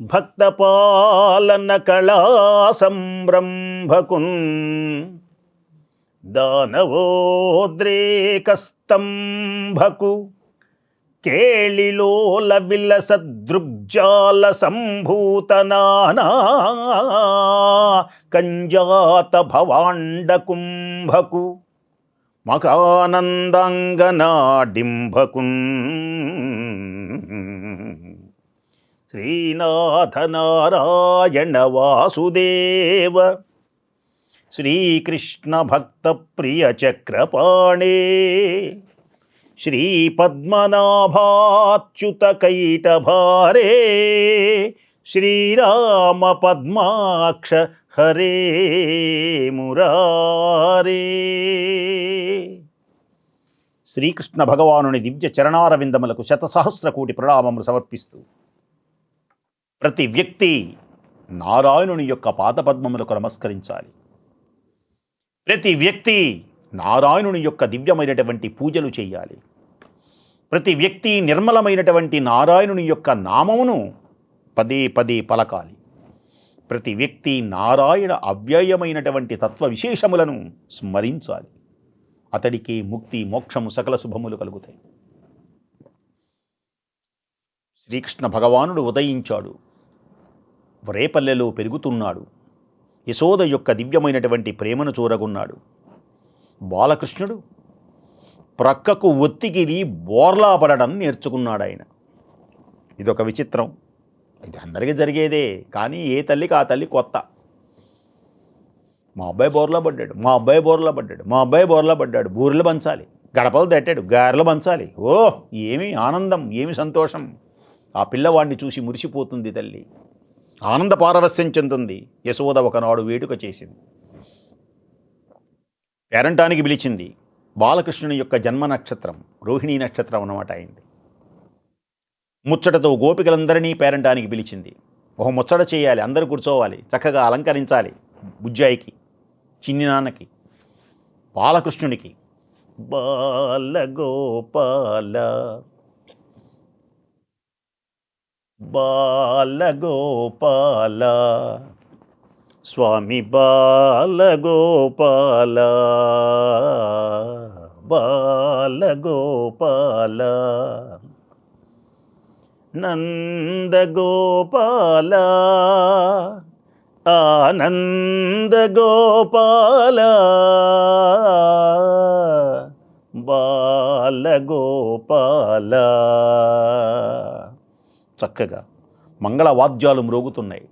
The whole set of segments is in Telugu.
భక్తపాలన కళా సంరంభకున్ దానవోద్రేకస్తంభకు కేళిలోల విలసదృగ్జాల సంభూతనానా కంజాత భవాండ కుంభకు మకానందాంగనాడింభకున్ శ్రీనాథనారాయణ వాసుదేవ. శ్రీకృష్ణ భక్త ప్రియ చక్రపాణే శ్రీపద్మనాభాచ్యుత కైటభారే శ్రీరామ పద్మాక్ష హరే మురారే. శ్రీకృష్ణ భగవానుని దివ్య చరణారవిందములకు శతసహస్ర కోటి ప్రణామములు సమర్పిస్తూ ప్రతి వ్యక్తి నారాయణుని యొక్క పాదపద్మములకు నమస్కరించాలి. ప్రతి వ్యక్తి నారాయణుని యొక్క దివ్యమైనటువంటి పూజలు చేయాలి. ప్రతి వ్యక్తి నిర్మలమైనటువంటి నారాయణుని యొక్క నామమును పదే పదే పలకాలి. ప్రతి వ్యక్తి నారాయణ అవ్యయమైనటువంటి తత్వ విశేషములను స్మరించాలి. అతడికి ముక్తి మోక్షము సకల శుభములు కలుగుతాయి. శ్రీకృష్ణ భగవానుడు ఉదయించాడు. రేపల్లెలో పెరుగుతున్నాడు. యశోద యొక్క దివ్యమైనటువంటి ప్రేమను చూరగున్నాడు. బాలకృష్ణుడు ప్రక్కకు ఒత్తికిరి బోర్లాపడడం నేర్చుకున్నాడు ఆయన. ఇదొక విచిత్రం. ఇది అందరికీ జరిగేదే కానీ ఏ తల్లికి ఆ తల్లి కొత్త. మా అబ్బాయి బోర్లా పడ్డాడు మా అబ్బాయి బోర్లా పడ్డాడు మా అబ్బాయి బోర్లా పడ్డాడు బూరెలు పంచాలి గడపలు తట్టాడు గారెలు పంచాలి. ఓ ఏమి ఆనందం ఏమి సంతోషం. ఆ పిల్లవాడిని చూసి మురిసిపోతుంది తల్లి. ఆనంద పారవస్యం చెందుతుంది యశోద ఒకనాడు వేడుక చేసింది. పేరంటానికి పిలిచింది బాలకృష్ణుని యొక్క జన్మ నక్షత్రం రోహిణీ నక్షత్రం అన్నమాట అయింది. ముచ్చటతో గోపికలందరినీ పేరంటానికి పిలిచింది. ఒక ముచ్చట చేయాలి అందరూ కూర్చోవాలి చక్కగా అలంకరించాలి బుజ్జాయికి చిన్ని నాన్నకి బాలకృష్ణునికి. బాలగోపాల బాలగోపాల స్వామి బాలగోపాల బాలగోపాల నందగోపాల ఆనందగోపాల బాలగోపాల. చక్కగా మంగళవాద్యాలు మ్రోగుతున్నాయి.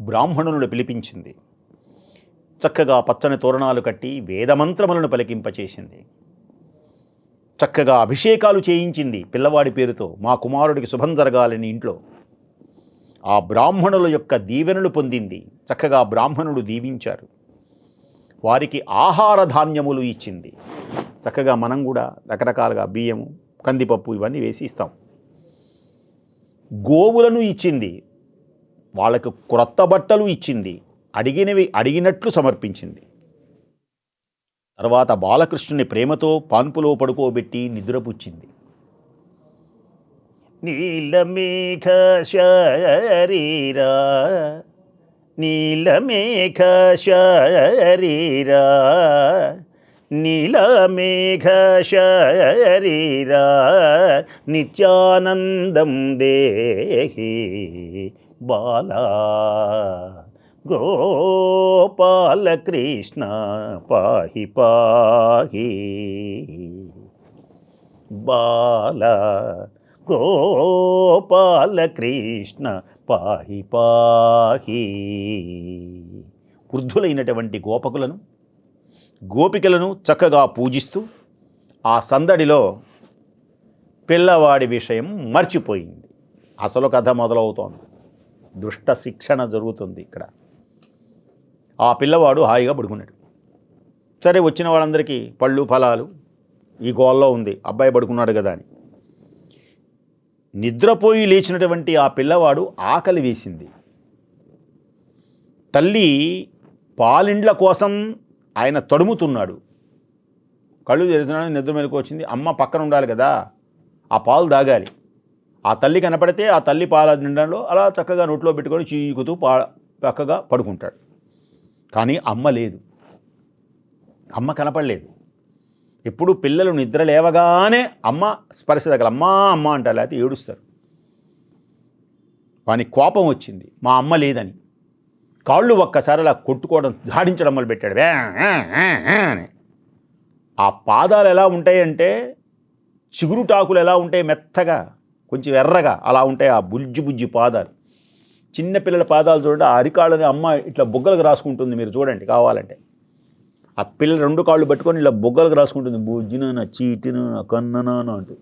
బ్రాహ్మణులను పిలిపించింది. చక్కగా పచ్చని తోరణాలు కట్టి వేదమంత్రములను పలికింపచేసింది. చక్కగా అభిషేకాలు చేయించింది పిల్లవాడి పేరుతో మా కుమారుడికి శుభం జరగాలని ఇంట్లో. ఆ బ్రాహ్మణుల యొక్క దీవెనలు పొందింది. చక్కగా బ్రాహ్మణుడు దీవించారు. వారికి ఆహార ధాన్యములు ఇచ్చింది. చక్కగా మనం కూడా రకరకాలుగా బియ్యము కందిపప్పు ఇవన్నీ వేసి ఇస్తాం. గోవులను ఇచ్చింది. వాళ్ళకు క్రొత్త బట్టలు ఇచ్చింది. అడిగినవి అడిగినట్లు సమర్పించింది. తర్వాత బాలకృష్ణుని ప్రేమతో పాన్పులో పడుకోబెట్టి నిద్రపుచ్చింది. నీలమేఘ శరీరా నీలమేఘ శరీరా నీలమేఘ శరీరా నిత్యానందం దేహి బాలా. గోపాలకృష్ణ పాహి పాహి బాల. గోపాలకృష్ణ పాహి పాహి వృద్ధులైనటువంటి గోపకులను గోపికలను చక్కగా పూజిస్తూ ఆ సందడిలో పిల్లవాడి విషయం మర్చిపోయింది. అసలు కథ మొదలవుతోంది. దుష్ట శిక్షణ జరుగుతుంది ఇక్కడ. ఆ పిల్లవాడు హాయిగా పడుకున్నాడు. సరే వచ్చిన వాళ్ళందరికీ పళ్ళు ఫలాలు ఈ గోల్లో ఉంది. అబ్బాయి పడుకున్నాడు కదా అని. నిద్రపోయి లేచినటువంటి ఆ పిల్లవాడు ఆకలి వేసింది. తల్లి పాలిండ్ల కోసం ఆయన తడుముతున్నాడు. కళ్ళు తెరుతున్నాడు నిద్ర మెలకు వచ్చింది. అమ్మ పక్కన ఉండాలి కదా ఆ పాలు తాగాలి. ఆ తల్లి కనపడితే ఆ తల్లి పాల నిండంలో అలా చక్కగా నోట్లో పెట్టుకొని చీకుతూ పా చక్కగా పడుకుంటాడు. కానీ అమ్మ లేదు. అమ్మ కనపడలేదు. ఎప్పుడు పిల్లలు నిద్ర లేవగానే అమ్మ స్పర్శ దగ్గర అమ్మా అమ్మ అంటారు లేకపోతే ఏడుస్తారు. వానికి కోపం వచ్చింది మా అమ్మ లేదని. కాళ్ళు ఒక్కసారి అలా కొట్టుకోవడం ధాడించడం మొదలుపెట్టాడు. వే, ఆ, అని. ఆ పాదాలు ఎలా ఉంటాయంటే చిగురుటాకులు ఎలా ఉంటాయి మెత్తగా కొంచెం ఎర్రగా అలా ఉంటాయి ఆ బుజ్జి బుజ్జి పాదాలు. చిన్న పిల్లల పాదాలు చూడండి ఆ అరికాళ్ళని అమ్మ ఇట్లా బుగ్గలకు రాసుకుంటుంది మీరు చూడండి కావాలంటే. ఆ పిల్ల రెండు కాళ్ళు పట్టుకొని ఇలా బుగ్గలకు రాసుకుంటుంది. బుజ్జిన నా చీటిన కన్ననా అంటూ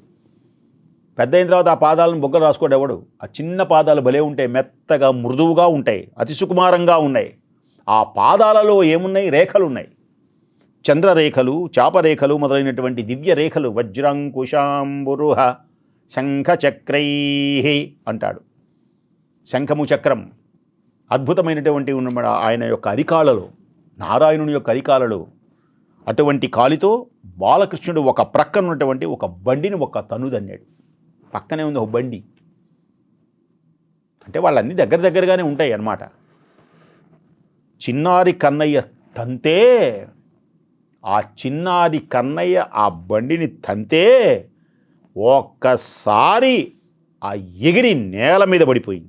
పెద్ద అయిన తర్వాత ఆ పాదాలను బొగ్గ రాసుకోడు ఎవడు? ఆ చిన్న పాదాలు భలే ఉంటాయి. మెత్తగా మృదువుగా ఉంటాయి. అతి సుకుమారంగా ఉన్నాయి. ఆ పాదాలలో ఏమున్నాయి? రేఖలు ఉన్నాయి చంద్రరేఖలు చాపరేఖలు మొదలైనటువంటి దివ్య రేఖలు వజ్రంకుశాంబురుహ శంఖచక్రై అంటాడు. శంఖము చక్రం. అద్భుతమైనటువంటి ఉన్న ఆయన యొక్క అరికాలలో నారాయణుని యొక్క అరికాలలో అటువంటి కాలితో బాలకృష్ణుడు ఒక ప్రక్కన ఉన్నటువంటి ఒక బండిని ఒక తనుదన్నాడు. పక్కనే ఉంది ఒక బండి. అంటే వాళ్ళన్నీ దగ్గర దగ్గరగానే ఉంటాయి అన్నమాట. చిన్నారి కన్నయ్య తంతే ఆ చిన్నారి కన్నయ్య ఆ బండిని తంతే ఒక్కసారి ఆ ఎగిరి నేల మీద పడిపోయింది.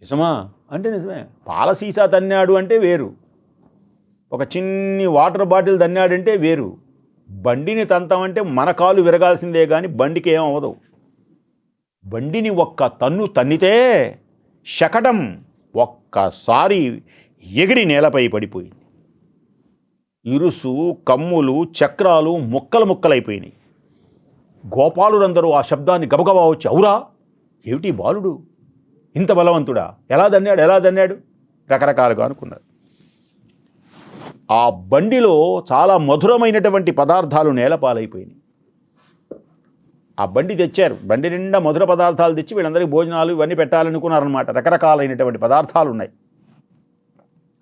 నిజమా? అంటే నిజమే. పాల సీసా తన్నాడు అంటే వేరు. ఒక చిన్ని వాటర్ బాటిల్ తన్నాడంటే వేరు. బండిని తంతామంటే మన కాలు విరగాల్సిందే కానీ బండికి ఏం అవ్వదు. బండిని ఒక్క తన్ను తన్నితే శకటం ఒక్కసారి ఎగిరి నేలపై పడిపోయింది. ఇరుసు కమ్ములు చక్రాలు ముక్కలు ముక్కలైపోయినాయి. గోపాలురందరూ ఆ శబ్దాన్ని గబగబా వచ్చి అవురా ఏమిటి బాలుడు? ఇంత బలవంతుడా? ఎలా దన్నాడు ఎలా దన్నాడు రకరకాలుగా అనుకున్నారు. ఆ బండిలో చాలా మధురమైనటువంటి పదార్థాలు నేలపాలైపోయినాయి. ఆ బండి తెచ్చారు. బండి నిండా మధుర పదార్థాలు తెచ్చి వీళ్ళందరికీ భోజనాలు ఇవన్నీ పెట్టాలనుకున్నారనమాట రకరకాలైనటువంటి పదార్థాలు ఉన్నాయి.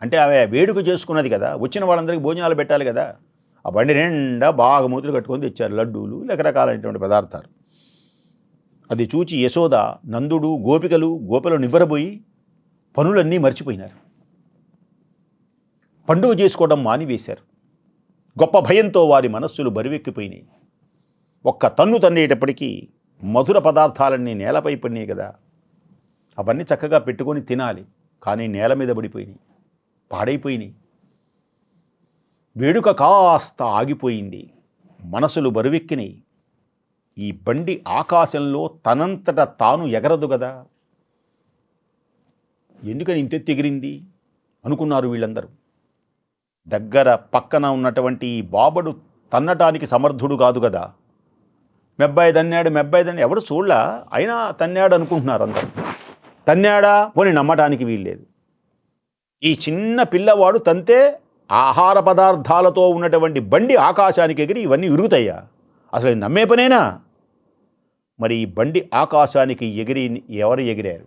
అంటే అవి వేడుక చేసుకున్నది కదా. వచ్చిన వాళ్ళందరికీ భోజనాలు పెట్టాలి కదా. ఆ బండి నిండా బాగా మూతులు కట్టుకొని తెచ్చారు. లడ్డూలు రకరకాలైనటువంటి పదార్థాలు. అది చూచి యశోద నందుడు గోపికలు గోపికలు నివ్వరబోయి పనులన్నీ మర్చిపోయినారు. పండుగ చేసుకోవడం మానివేశారు. గొప్ప భయంతో వారి మనస్సులు బరువెక్కిపోయినాయి. ఒక్క తన్ను తన్నేటప్పటికీ మధుర పదార్థాలన్నీ నేలపై పడినాయి కదా. అవన్నీ చక్కగా పెట్టుకొని తినాలి. కానీ నేల మీద పడిపోయినాయి. పాడైపోయినాయి. వేడుక కాస్త ఆగిపోయింది. మనసులు బరువెక్కినాయి. ఈ బండి ఆకాశంలో తనంతట తాను ఎగరదు కదా. ఎందుకని ఇంతెత్తు ఎగిరింది? అనుకున్నారు వీళ్ళందరూ. దగ్గర పక్కన ఉన్నటువంటి ఈ బాబడు తన్నటానికి సమర్థుడు కాదు కదా. మెబ్బాయి తన్నాడు మెబ్బాయి తన్నాడు. ఎవడు చూడలా? అయినా తన్నాడు అనుకుంటున్నారు అందరూ. తన్నాడా? పోని నమ్మటానికి వీల్లేదు. ఈ చిన్న పిల్లవాడు తంతే ఆహార పదార్థాలతో ఉన్నటువంటి బండి ఆకాశానికి ఎగిరి ఇవన్నీ విరుగుతాయా అసలు నమ్మే పనేనా? మరి ఈ బండి ఆకాశానికి ఎగిరి ఎవరు ఎగిరారు?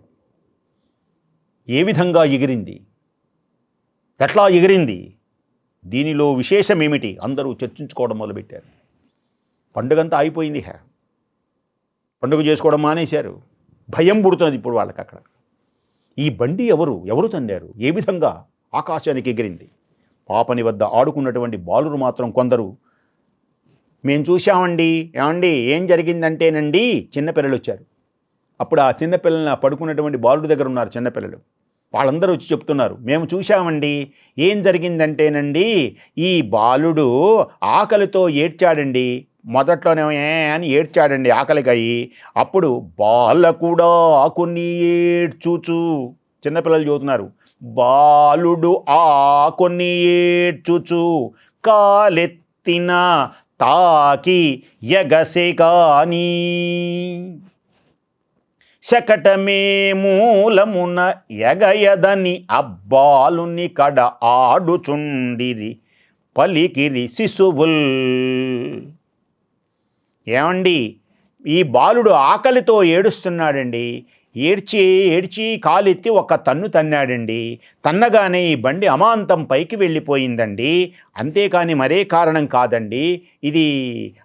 ఏ విధంగా ఎగిరింది? ఎట్లా ఎగిరింది? దీనిలో విశేషం ఏమిటి అందరూ చర్చించుకోవడం మొదలుపెట్టారు. పండుగంతా అయిపోయింది హే. పండుగ చేసుకోవడం మానేశారు. భయం పుడుతున్నది ఇప్పుడు వాళ్ళకి అక్కడ. ఈ బండి ఎవరు? ఎవరు తండారు ఏ విధంగా ఆకాశానికి ఎగిరింది? పాపని వద్ద ఆడుకున్నటువంటి బాలురు మాత్రం కొందరు మేము చూశామండి. ఏమండి? ఏం జరిగిందంటేనండి? చిన్నపిల్లలు వచ్చారు అప్పుడు ఆ చిన్నపిల్లల్ని ఆ పడుకున్నటువంటి బాలుడి దగ్గర ఉన్నారు చిన్నపిల్లలు. వాళ్ళందరూ వచ్చి చెప్తున్నారు మేము చూశామండి ఏం జరిగిందంటేనండి ఈ బాలుడు ఆకలితో ఏడ్చాడండి మొదట్లోనేమో అని ఏడ్చాడండి ఆకలికాయి అప్పుడు బాల కూడా ఆకుని ఏడ్చూచు. చిన్నపిల్లలు చదువుతున్నారు బాలుడు ఆకుని ఏడ్చుచు కాలెత్తిన తాకి ఎగసే కానీ శకటమే మూలమున ఎగయదని అబ్బాలుని కడ ఆడుచుండిరి పలికిరి శిశువుల్. ఏమండి? ఈ బాలుడు ఆకలితో ఏడుస్తున్నాడండి. ఏడ్చి ఏడ్చి కాలెత్తి ఒక తన్ను తన్నాడండి. తన్నగానే ఈ బండి అమాంతం పైకి వెళ్ళిపోయిందండి. అంతేకాని మరే కారణం కాదండి. ఇది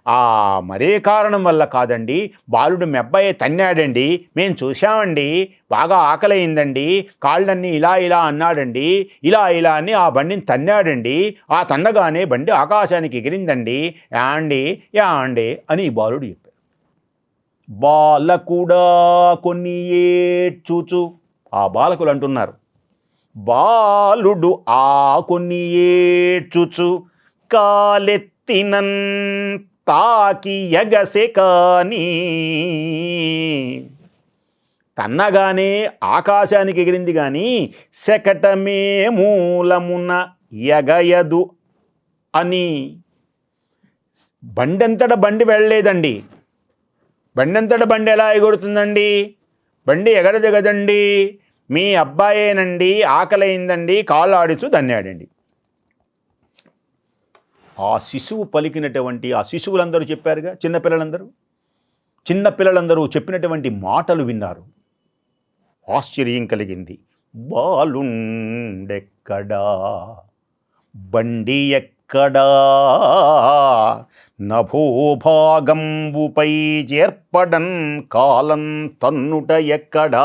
ఆ మరే కారణం వల్ల కాదండి. బాలుడు మెబ్బయ్య తన్నాడండి. మేము చూశామండి. బాగా ఆకలైందండి. కాళ్ళన్నీ ఇలా ఇలా అన్నాడండి. ఇలా ఇలా అని ఆ బండిని తన్నాడండి. ఆ తన్నగానే బండి ఆకాశానికి ఎగిరిందండి. యాండి యాండి అని ఈ బాలుడు బాలకుడా కొన్ని ఏడ్చుచు ఆ బాలకులు అంటున్నారు బాలుడు ఆ కొన్ని ఏడ్చుచు కాలెత్తినన్ తాకి ఎగసె కానీ. తన్నగానే ఆకాశానికి ఎగిరింది కానీ శకటమే మూలమున ఎగయదు అని. బండెంతట బండి వెళ్ళలేదండి. బండెంతట బండి ఎలా ఎగురుతుందండి? బండి ఎగరదు కదండి. మీ అబ్బాయేనండి ఆకలైందండి కాళ్ళు ఆడుతూ దన్నాడండి. ఆ శిశువు పలికినటువంటి ఆ శిశువులందరూ చెప్పారుగా చిన్నపిల్లలందరూ చిన్నపిల్లలందరూ చెప్పినటువంటి మాటలు విన్నారు. ఆశ్చర్యం కలిగింది. బాలుండెక్కడా? బండి ఎక్కడా? నభోభాగంబుపై చేర్పడన్ కాలం తన్నుట ఎక్కడా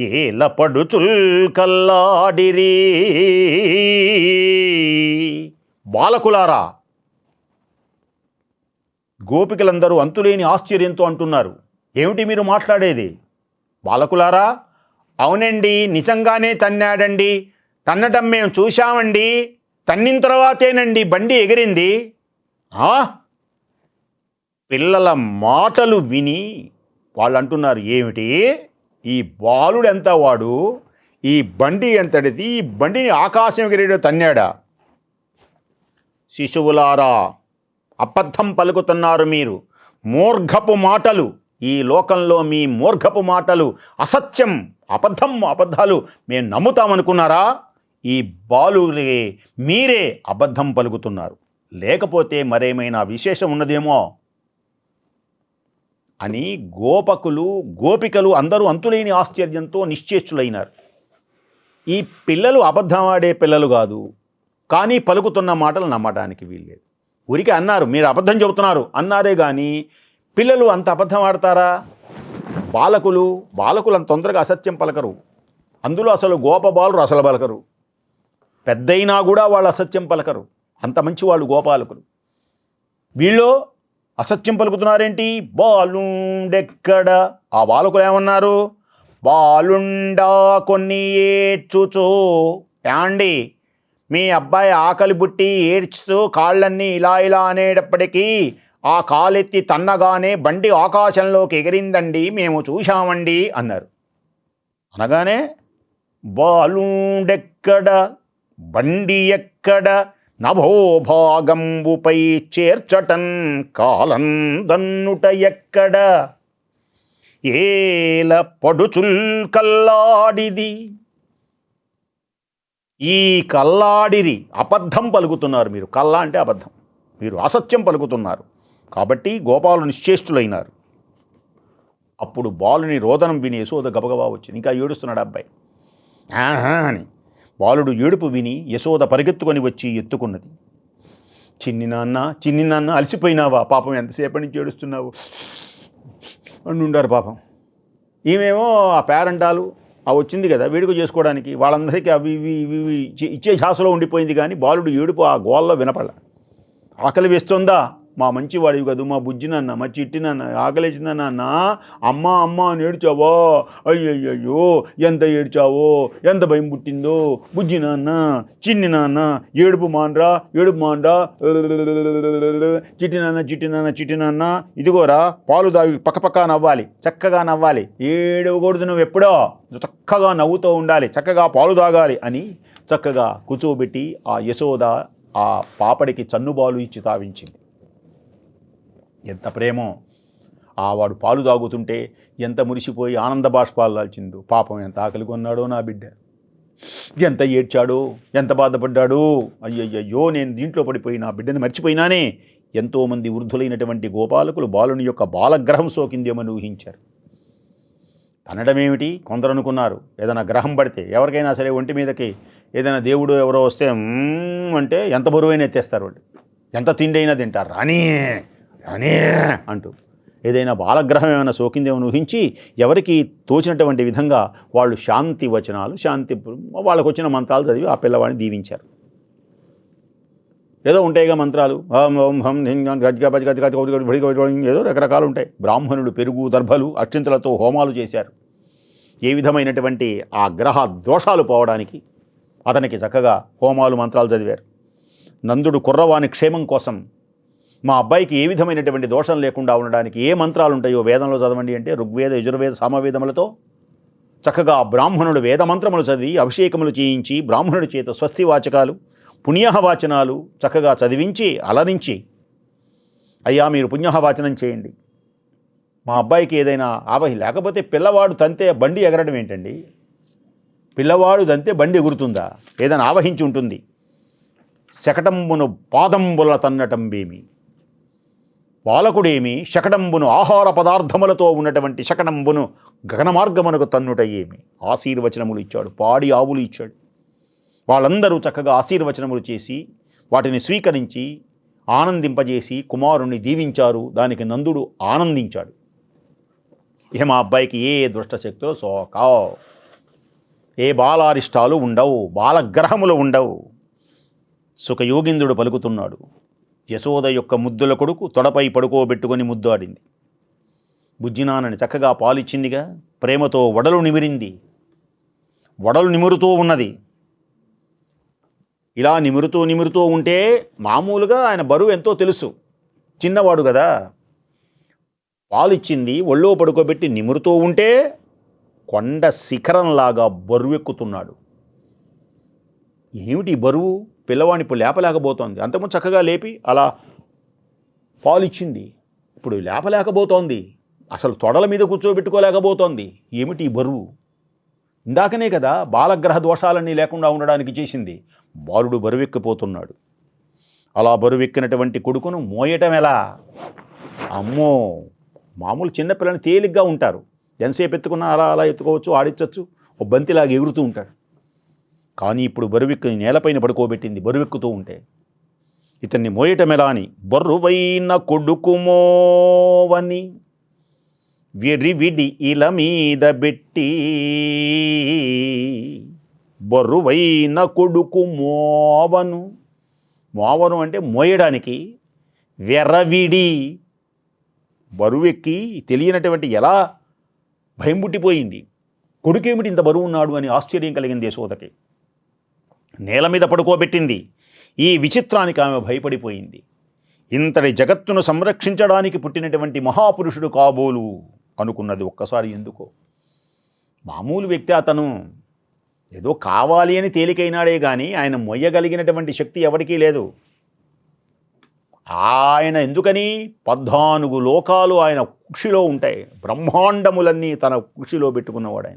ఏలపడుచుల్ కల్లాడిరి. బాలకులారా గోపికలందరూ అంతులేని ఆశ్చర్యంతో అంటున్నారు. ఏమిటి మీరు మాట్లాడేది? బాలకులారా అవునండి నిజంగానే తన్నాడండి. తన్నటం మేము చూశామండి. తన్నిన తర్వాతేనండి బండి ఎగిరింది. ఆ? పిల్లల మాటలు విని వాళ్ళు అంటున్నారు ఏమిటి? ఈ బాలుడు ఎంత వాడు? ఈ బండి ఎంతటిది? ఈ బండిని ఆకాశం ఎగిరేడు తన్నాడా? శిశువులారా అబద్ధం పలుకుతున్నారు మీరు. మూర్ఘపు మాటలు. ఈ లోకంలో మీ మూర్ఘపు మాటలు అసత్యం అబద్ధం అబద్ధాలు మేము నమ్ముతామనుకున్నారా? ఈ బాలురే మీరే అబద్ధం పలుకుతున్నారు. లేకపోతే మరేమైనా విశేషం ఉన్నదేమో? అని గోపకులు గోపికలు అందరూ అంతులేని ఆశ్చర్యంతో నిశ్చేష్టులైనారు. ఈ పిల్లలు అబద్ధం ఆడే పిల్లలు కాదు. కానీ పలుకుతున్న మాటలు నమ్మటానికి వీల్లేదు. ఊరికి అన్నారు మీరు అబద్ధం చెబుతున్నారు. అన్నారే కానీ పిల్లలు అంత అబద్ధం ఆడతారా బాలకులు బాలకులు అంత తొందరగా అసత్యం పలకరు. అందులో అసలు గోప బాలురు అసలు పలకరు. పెద్దయినా కూడా వాళ్ళు అసత్యం పలకరు. అంత మంచి వాళ్ళు గోపాలకులు. వీళ్ళు అసత్యం పలుకుతున్నారేంటి? బాలుండెక్కడ? ఆ బాలకులు ఏమన్నారు? బాలుండా కొన్ని ఏడ్చుచు. యాండి మీ అబ్బాయి ఆకలి బుట్టి ఏడ్చుతూ కాళ్ళన్నీ ఇలా ఇలా అనేటప్పటికీ ఆ కాలెత్తి తన్నగానే బండి ఆకాశంలోకి ఎగిరిందండి మేము చూశామండి అన్నారు. అనగానే బాలుండెక్కడ? బండి ఎక్కడ నభోభాగంబుపై చేర్చటన్ కాలందన్నుట ఎక్కడ ఏల పడుచుల్ కల్లాడిది. ఈ కల్లాడిరి అబద్ధం పలుకుతున్నారు మీరు. కల్లా అంటే అబద్ధం. మీరు అసత్యం పలుకుతున్నారు. కాబట్టి గోపాలు నిశ్చేష్టులైనారు. అప్పుడు బాలుని రోదనం విని యశోద గబగబా వచ్చింది. ఇంకా ఏడుస్తున్నాడు అబ్బాయి. ఆహా అని. బాలుడు ఏడుపు విని యశోద పరిగెత్తుకొని వచ్చి ఎత్తుకున్నది. చిన్ని నాన్న చిన్ని నాన్న అలసిపోయినావా? పాపం ఎంతసేపటి నుంచి ఏడుస్తున్నావు? అని ఉండారు పాపం. ఈమెమో ఆ పేరంటాలు ఆ వచ్చింది కదా వేడుక చేసుకోవడానికి వాళ్ళందరికీ అవి ఇవి ఇవి ఇవి ఇచ్చే- ఇచ్చే ఛాసలో ఉండిపోయింది కానీ బాలుడు ఏడుపు ఆ గోల్లో వినపడ ఆకలి వేస్తుందా? మా మంచివాడివి కదా మా బుజ్జి నాన్న మా చిట్టి నాన్న ఆకలేసిందా నాన్న అమ్మ అమ్మ అని ఏడ్చావో? అయ్యయ్యో ఎంత ఏడ్చావో? ఎంత భయం పుట్టిందో? బుజ్జి నాన్న చిన్ని నాన్న ఏడుపు మాన్రా ఏడుపు మాన్రా. చిట్టి నాన్న చిట్టి నాన్న చిట్టి నాన్న ఇదిగోరా పాలు దావి పక్కపక్క నవ్వాలి చక్కగా నవ్వాలి. ఏడవకూడదు నువ్వు ఎప్పుడో చక్కగా నవ్వుతూ ఉండాలి చక్కగా పాలు తాగాలి అని చక్కగా కూర్చోబెట్టి ఆ యశోద ఆ పాపడికి చన్నుబాలు ఇచ్చి తావించింది. ఎంత ప్రేమో. ఆ వాడు పాలు తాగుతుంటే ఎంత మురిసిపోయి ఆనంద బాష్పాలు దాల్చిందో పాపం ఎంత ఆకలి కొన్నాడో నా బిడ్డ. ఎంత ఏడ్చాడో. ఎంత బాధపడ్డాడో. అయ్యయ్యో నేను దీంట్లో పడిపోయి నా బిడ్డని మర్చిపోయినానే. ఎంతోమంది వృద్ధులైనటువంటి గోపాలకులు బాలుని యొక్క బాలగ్రహం సోకిందేమని ఊహించారు. తనడమేమిటి? కొందరు అనుకున్నారు ఏదైనా గ్రహం పడితే ఎవరికైనా సరే ఒంటి మీదకి ఏదైనా దేవుడు ఎవరో వస్తే అంటే ఎంత బరువైనా ఎత్తేస్తారు వాళ్ళు. ఎంత తిండి అయినా తింటారు. రానీ అనే అంటూ ఏదైనా బాలగ్రహం ఏమైనా సోకిందేమని ఊహించి ఎవరికి తోచినటువంటి విధంగా వాళ్ళు శాంతి వచనాలు శాంతి వాళ్ళకు వచ్చిన మంత్రాలు చదివి ఆ పిల్లవాడిని దీవించారు. ఏదో ఉంటాయిగా మంత్రాలు. హం ఓం హం ధిం గజ్ బజ్ గజ్ గజ్ ఏదో రకరకాలు ఉంటాయి. బ్రాహ్మణులు పెరుగు దర్భలు అక్షింతలతో హోమాలు చేశారు. ఏ విధమైనటువంటి ఆ గ్రహ దోషాలు పోవడానికి అతనికి చక్కగా హోమాలు మంత్రాలు చదివారు. నందుడు కుర్రవాని క్షేమం కోసం మా అబ్బాయికి ఏ విధమైనటువంటి దోషం లేకుండా ఉండడానికి ఏ మంత్రాలు ఉంటాయో వేదంలో చదవండి అంటే ఋగ్వేద యజుర్వేద సామవేదములతో చక్కగా బ్రాహ్మణుడు వేద మంత్రములు చదివి అభిషేకములు చేయించి బ్రాహ్మణుడి చేత స్వస్తి వాచకాలు పుణ్యహవాచనాలు చక్కగా చదివించి అలరించి అయ్యా మీరు పుణ్యహవాచనం చేయండి. మా అబ్బాయికి ఏదైనా ఆవహి లేకపోతే పిల్లవాడు తంతే బండి ఎగరడం ఏంటండి? పిల్లవాడు తంతే బండి ఎగురుతుందా? ఏదైనా ఆవహించి ఉంటుంది. శకటంబును పాదంబుల తన్నటంబేమి బాలకుడేమి శకటంబును ఆహార పదార్థములతో ఉన్నటువంటి శకటంబును గగన మార్గమునకు తన్నుట ఏమి ఆశీర్వచనములు ఇచ్చాడు పాడి ఆవులు ఇచ్చాడు. వాళ్ళందరూ చక్కగా ఆశీర్వచనములు చేసి వాటిని స్వీకరించి ఆనందింపజేసి కుమారుణ్ణి దీవించారు. దానికి నందుడు ఆనందించాడు. ఇక మా అబ్బాయికి ఏ దుష్టశక్తులు సోకావు. ఏ బాలారిష్టాలు ఉండవు బాలగ్రహములు ఉండవు. సుఖయోగింద్రుడు పలుకుతున్నాడు. యశోద యొక్క ముద్దుల కొడుకు తొడపై పడుకోబెట్టుకొని ముద్దాడింది బుజ్జినానని చక్కగా పాలిచ్చిందిగా ప్రేమతో వడలు నిమిరింది. వడలు నిమురుతూ ఉన్నది. ఇలా నిమురుతూ నిమురుతూ ఉంటే మామూలుగా ఆయన బరువు ఎంతో తెలుసు. చిన్నవాడు కదా పాలిచ్చింది ఒళ్ళో పడుకోబెట్టి నిమురుతూ ఉంటే కొండ శిఖరంలాగా బరువెక్కుతున్నాడు. ఏమిటి బరువు? పిల్లవాడిని ఇప్పుడు లేపలేకపోతోంది. అంతకుముందు చక్కగా లేపి అలా పాలు ఇచ్చింది ఇప్పుడు లేపలేకపోతోంది. అసలు తొడల మీద కూర్చోబెట్టుకోలేకపోతోంది. ఏమిటి బరువు? ఇందాకనే కదా బాలగ్రహ దోషాలన్నీ లేకుండా ఉండడానికి చేసింది. బాలుడు బరువెక్కిపోతున్నాడు. అలా బరువెక్కినటువంటి కొడుకును మోయటం ఎలా? అమ్మో! మామూలు చిన్నపిల్లని తేలిగ్గా ఉంటారు. ఎంతసేపు ఎత్తుకున్నా అలా అలా ఎత్తుకోవచ్చు ఆడించవచ్చు ఓ బంతిలాగా ఎగురుతూ ఉంటాడు. కానీ ఇప్పుడు బరువెక్కుని నేలపైన పడుకోబెట్టింది బరువెక్కుతూ ఉంటే. ఇతన్ని మోయటం ఎలా అని బరువైన కొడుకుమోవని విరివిడి ఇల మీద పెట్టి బరువైన కొడుకు మోవను మోవను అంటే మోయడానికి వెరవిడి బరువెక్కి తెలియనటువంటి ఎలా భయం పుట్టిపోయింది కొడుకేమిటి ఇంత బరువు ఉన్నాడు అని ఆశ్చర్యం కలిగింది యశోదకి. నేల మీద పడుకోబెట్టింది. ఈ విచిత్రానికి ఆమె భయపడిపోయింది. ఇంతటి జగత్తును సంరక్షించడానికి పుట్టినటువంటి మహాపురుషుడు కాబోలు అనుకున్నది ఒక్కసారి ఎందుకో. మామూలు వ్యక్తి అతను ఏదో కావాలి అని తేలికైనాడే కానీ ఆయన మొయ్యగలిగినటువంటి శక్తి ఎవరికీ లేదు. ఆయన ఎందుకని? పద్నాలుగు లోకాలు ఆయన కుక్షిలో ఉంటాయి. బ్రహ్మాండములన్నీ తన కుక్షిలో పెట్టుకున్నవాడు ఆయన.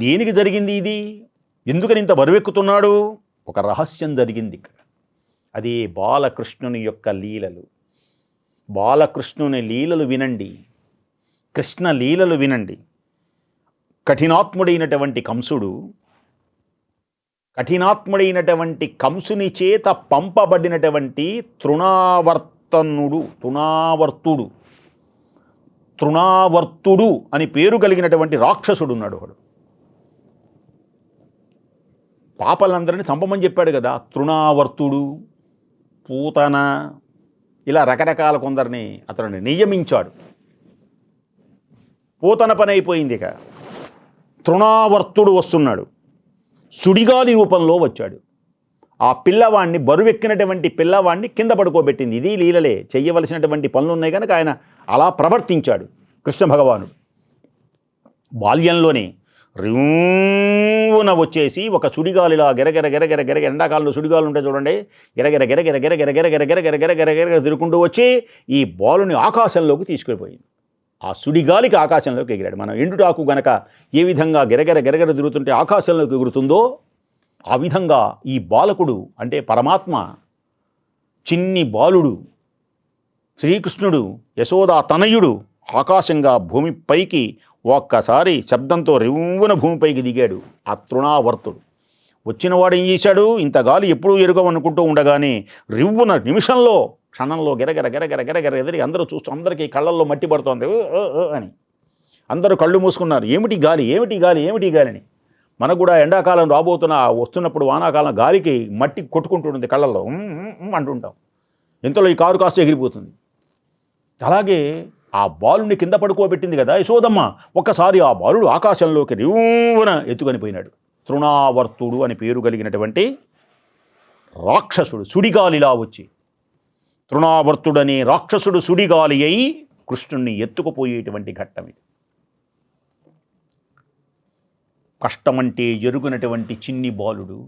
దేనికి జరిగింది ఇది? ఎందుకని ఇంత బరువెక్కుతున్నాడు? ఒక రహస్యం జరిగింది ఇక్కడ. అది బాలకృష్ణుని యొక్క లీలలు. బాలకృష్ణుని లీలలు వినండి. కృష్ణ లీలలు వినండి. కఠినాత్ముడైనటువంటి కంసుడు కఠినాత్ముడైనటువంటి కంసుని చేత పంపబడినటువంటి తృణావర్తనుడు తృణావర్తుడు తృణావర్తుడు అని పేరు కలిగినటువంటి రాక్షసుడు ఉన్నాడు వాడు పాపలందరినీ చంపమని చెప్పాడు కదా తృణావర్తుడు పూతన ఇలా రకరకాల కొందరిని అతను నియమించాడు. పూతన పని అయిపోయింది ఇక. తృణావర్తుడు వస్తున్నాడు. సుడిగాలి రూపంలో వచ్చాడు. ఆ పిల్లవాడిని బరువెక్కినటువంటి పిల్లవాడిని కింద పడుకోబెట్టింది. ఇది లీలలే. చేయవలసినటువంటి పనులు ఉన్నాయి కనుక ఆయన అలా ప్రవర్తించాడు కృష్ణ భగవానుడు. బాల్యంలోనే రివ్వున వచ్చేసి ఒక సుడిగాలిలా గెరగెర గెరగెర గెరగ ఎండాకాలంలో సుడిగాలు ఉంటాయి చూడండి గెరగెర గెరగెర గెరగెర గెరగెర గెరగెర గెరగెర గెరగెర తిరుగుకుంటూ వచ్చి ఈ బాలుని ఆకాశంలోకి తీసుకెళ్ళిపోయింది ఆ సుడిగాలికి ఆకాశంలోకి ఎగిరాడు మనం ఎండుటాకు గనక ఏ విధంగా గెరగెర గెరగెర తిరుగుతుంటే ఆకాశంలోకి ఎగురుతుందో ఆ విధంగా ఈ బాలకుడు అంటే పరమాత్మ చిన్ని బాలుడు శ్రీకృష్ణుడు యశోదా తనయుడు ఆకాశంగా భూమిపైకి ఒక్కసారి శబ్దంతో రివ్వున భూమిపైకి దిగాడు ఆ తృణావర్తుడు. వచ్చినవాడు ఏం చేశాడు? ఇంత గాలి ఎప్పుడూ ఎరుగమనుకుంటూ ఉండగానే రివ్వున నిమిషంలో క్షణంలో గెరగెర గెరగెర గెరగెర ఎదిరి అందరూ చూస్తూ అందరికీ కళ్ళల్లో మట్టి పడుతోంది. "ఓ, అని. అందరూ కళ్ళు మూసుకున్నారు. ఏమిటి గాలి? ఏమిటి గాలి? ఏమిటి గాలి? అని. మనకు కూడా ఎండాకాలం రాబోతున్న వస్తున్నప్పుడు వానాకాలం గాలికి మట్టి కొట్టుకుంటుంటుంది కళ్ళల్లో. అంటుంటాం. ఇంతలో ఈ కారు కాస్త ఎగిరిపోతుంది. అలాగే ఆ బాలుని కింద పడుకోబెట్టింది కదా యశోదమ్మ. ఒక్కసారి ఆ బాలుడు ఆకాశంలోకి రివ్వున ఎత్తుకొని పోయినాడు. తృణావర్తుడు అని పేరు కలిగినటువంటి రాక్షసుడు సుడిగాలిలా వచ్చి తృణావర్తుడనే రాక్షసుడు సుడిగాలి అయి కృష్ణుణ్ణి ఎత్తుకుపోయేటువంటి ఘట్టం ఇది. కష్టమంటే ఎరుగునటువంటి చిన్ని బాలుడు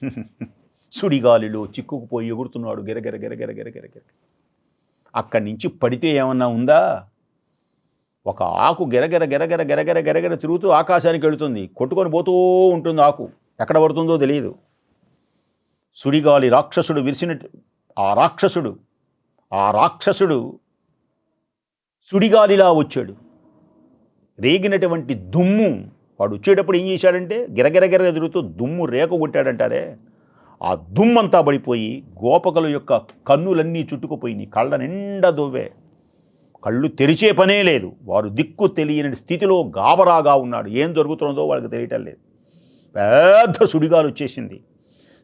సుడిగాలిలో చిక్కుకుపోయి ఎగురుతున్నాడు. గెరగెర గిరగిర గెరగెర గెర అక్కడి నుంచి పడితే ఏమన్నా ఉందా? ఒక ఆకు గెరగెర గెరగెర గెరగెర గెరగెర తిరుగుతూ ఆకాశానికి వెళుతుంది. కొట్టుకొని పోతూ ఉంటుంది ఆకు. ఎక్కడ పడుతుందో తెలియదు. సుడిగాలి రాక్షసుడు విరిసినట్టు ఆ రాక్షసుడు ఆ రాక్షసుడు సుడిగాలిలా వచ్చాడు. రేగినటువంటి దుమ్ము వాడు వచ్చేటప్పుడు ఏం చేశాడంటే గిరగిర గిరగ తిరుగుతూ దుమ్ము రేక కొట్టాడంటారే? ఆ దుమ్మంతా పడిపోయి గోపకల యొక్క కన్నులన్నీ చుట్టుకుపోయినాయి కళ్ళ నిండా దువ్వే. కళ్ళు తెరిచే పనే లేదు. వారు దిక్కు తెలియని స్థితిలో గాబరాగా ఉన్నాడు. ఏం జరుగుతుందో వాళ్ళకి తెలియటం లేదు. పెద్ద సుడిగాలి వచ్చేసింది.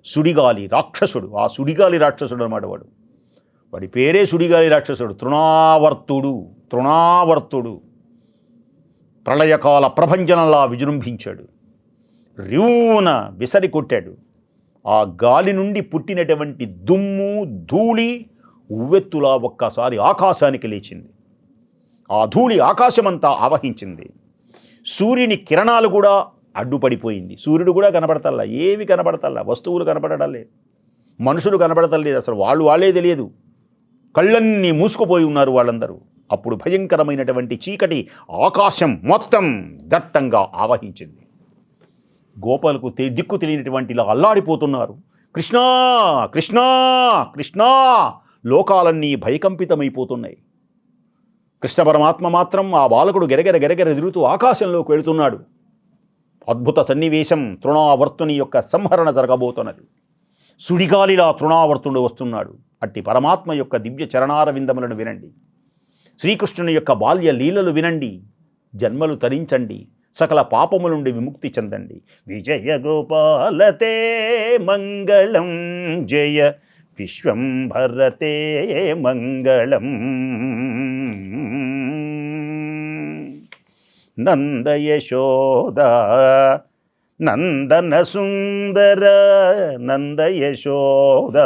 సుడిగాలి రాక్షసుడు. ఆ సుడిగాలి రాక్షసుడు అనమాట వాడు. వాడి పేరే సుడిగాలి రాక్షసుడు. తృణావర్తుడు. తృణావర్తుడు. ప్రళయకాల ప్రభంజనంలా విజృంభించాడు. రివున విసరి కొట్టాడు. ఆ గాలి నుండి పుట్టినటువంటి దుమ్ము ధూళి ఉవ్వెత్తులా ఒక్కసారి ఆకాశానికి లేచింది. ఆ ధూళి ఆకాశమంతా ఆవహించింది. సూర్యుని కిరణాలు కూడా అడ్డుపడిపోయింది. సూర్యుడు కూడా కనబడతల్లా ఏవి కనబడతల్లా వస్తువులు కనబడడం లేదు. మనుషులు కనబడతలేదు అసలు వాళ్ళు వాళ్ళే తెలియదు. కళ్ళన్నీ మూసుకుపోయి ఉన్నారు వాళ్ళందరూ. అప్పుడు భయంకరమైనటువంటి చీకటి ఆకాశం మొత్తం దట్టంగా ఆవహించింది. గోపాలకు తె- దిక్కు తెలియనటువంటి ఇలా అల్లాడిపోతున్నారు. కృష్ణా కృష్ణా కృష్ణా లోకాలన్నీ భయకంపితమైపోతున్నాయి. కృష్ణ పరమాత్మ మాత్రం ఆ బాలకుడు గెరగెర గెరగెర తిరుగుతూ ఆకాశంలోకి వెళుతున్నాడు. అద్భుత సన్నివేశం తృణావర్తుని యొక్క సంహరణ జరగబోతున్నది. సుడిగాలిలా తృణావర్తుడు వస్తున్నాడు. అట్టి పరమాత్మ యొక్క దివ్య చరణార విందములను వినండి. శ్రీకృష్ణుని యొక్క బాల్య లీలలు వినండి. జన్మలు తరించండి. సకల పాపముల నుండి విముక్తి చెందండి. విజయ గోపాలతే మంగళం జయ విశ్వంభరతే మంగళం. నందయశోద నందన సుందర నందయశోద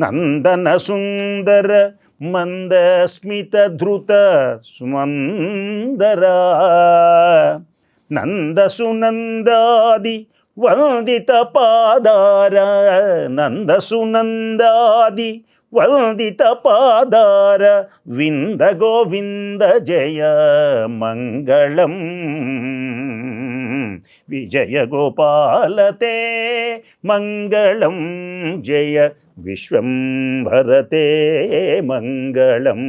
నందన సుందర మందస్మిత ధృత సుమందర నందసునందాది వందిత పాదార నందసునందాది వందిత పాదార వింద గోవింద జయ మంగళం విజయ గోపాలతే మంగళం జయ విశ్వంభరతే మంగళం.